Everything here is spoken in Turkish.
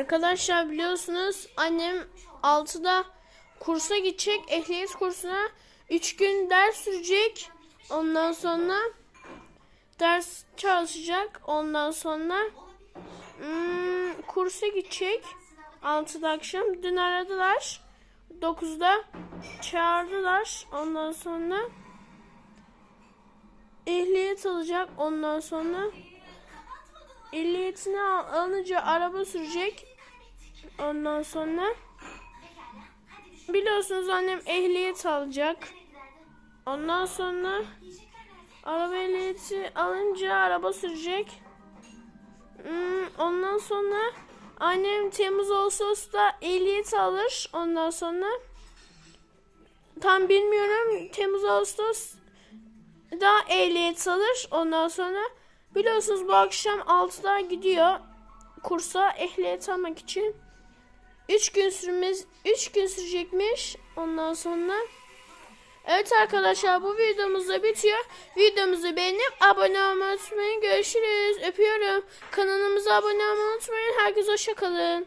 Arkadaşlar biliyorsunuz annem 6'da kursa gidecek. Ehliyet kursuna 3 gün ders sürecek. Ondan sonra ders çalışacak. Ondan sonra hmm, kursa gidecek. 6'da akşam. Dün aradılar. 9'da çağırdılar. Ondan sonra ehliyet alacak. Ondan sonra ehliyetini al- alınca araba sürecek. Ondan sonra biliyorsunuz annem ehliyet alacak. Ondan sonra araba ehliyeti alınca araba sürecek. Hmm, ondan sonra annem Temmuz Ağustos'ta ehliyet alır. Ondan sonra tam bilmiyorum Temmuz Ağustos da ehliyet alır. Ondan sonra biliyorsunuz bu akşam 6'da gidiyor kursa ehliyet almak için. 3 gün sürmez 3 gün sürecekmiş. Ondan sonra Evet arkadaşlar bu videomuz da bitiyor. Videomuzu beğenip abone olmayı unutmayın. Görüşürüz. Öpüyorum. Kanalımıza abone olmayı unutmayın. Herkese hoşçakalın.